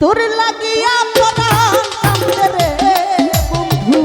তোর লাগিয়া পরাণ কান্দে রে বন্ধু।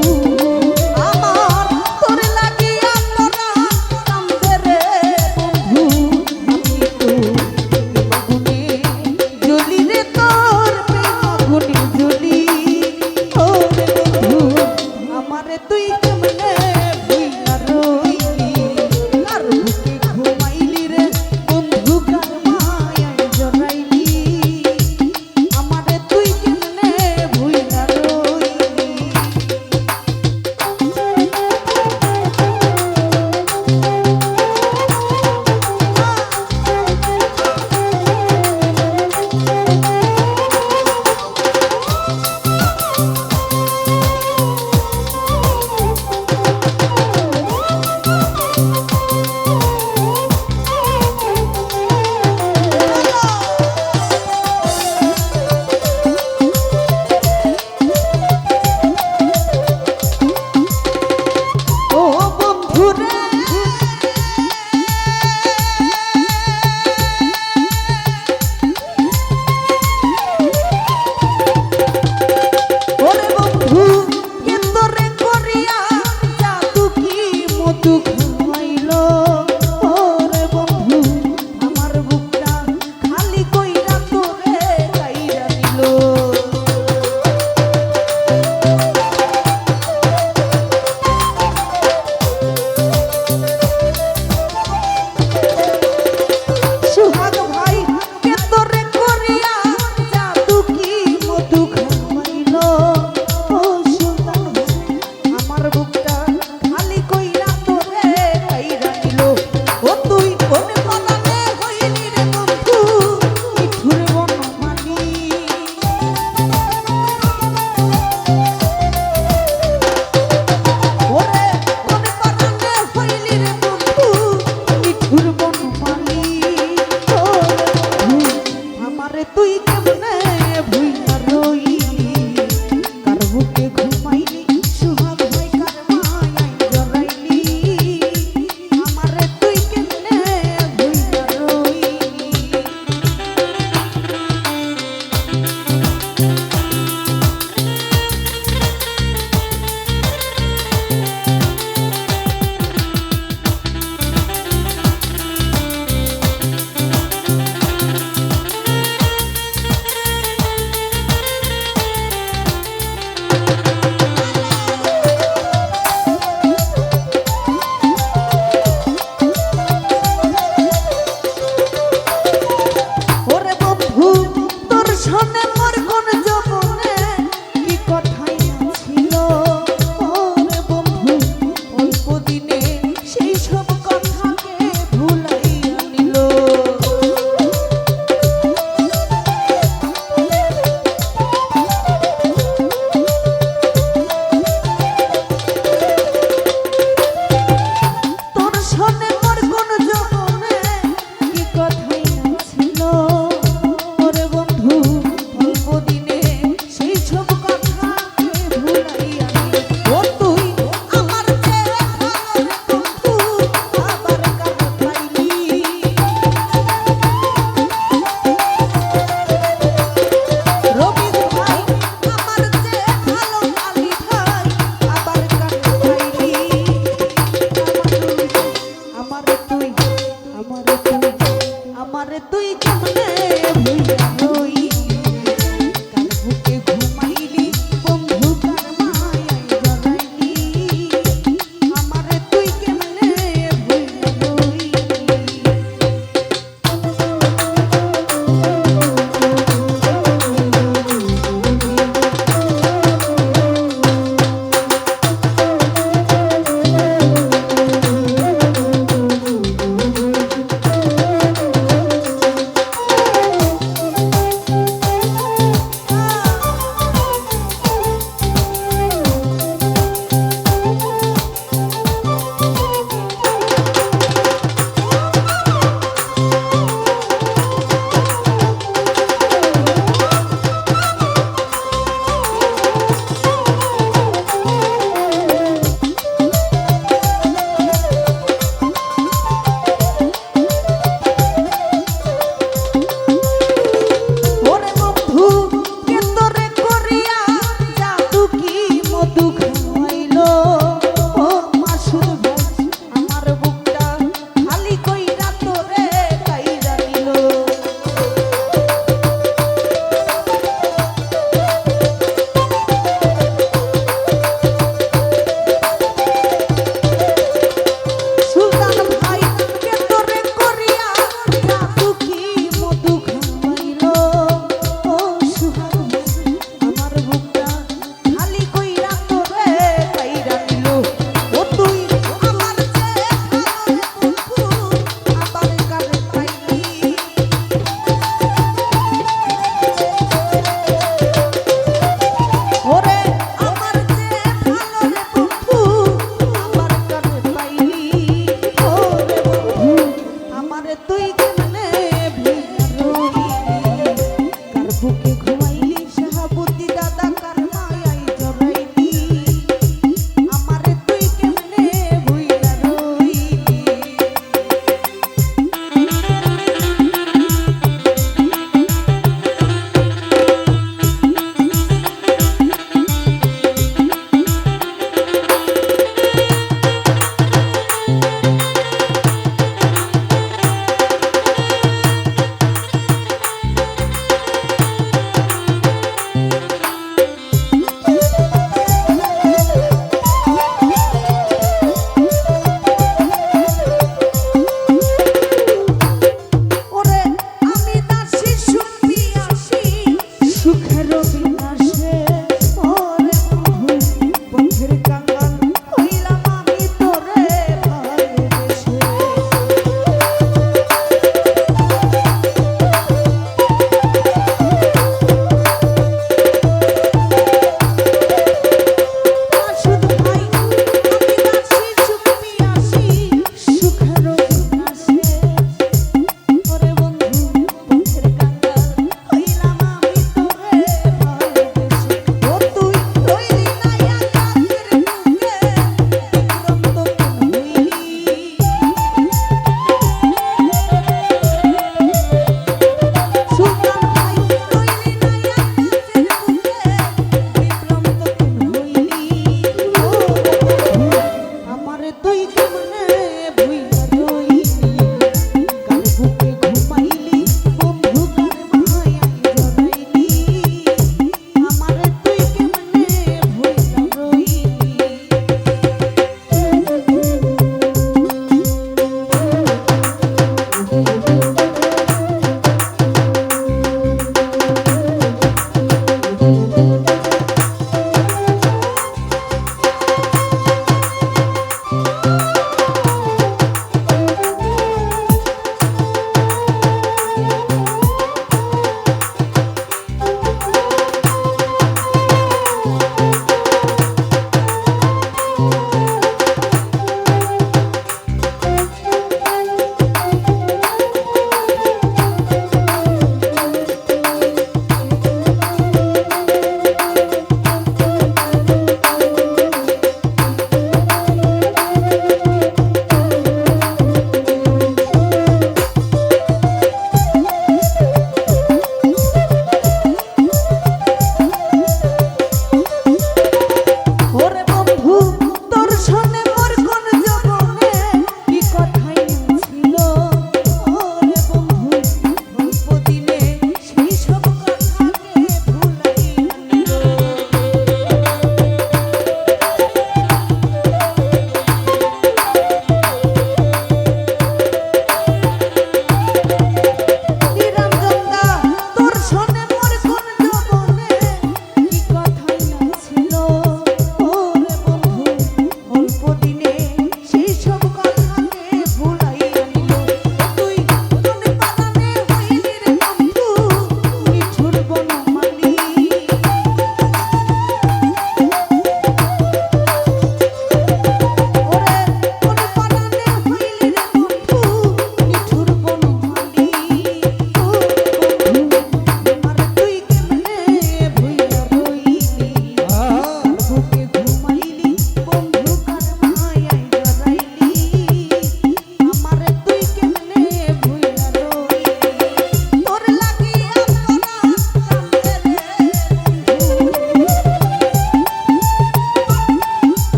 তুই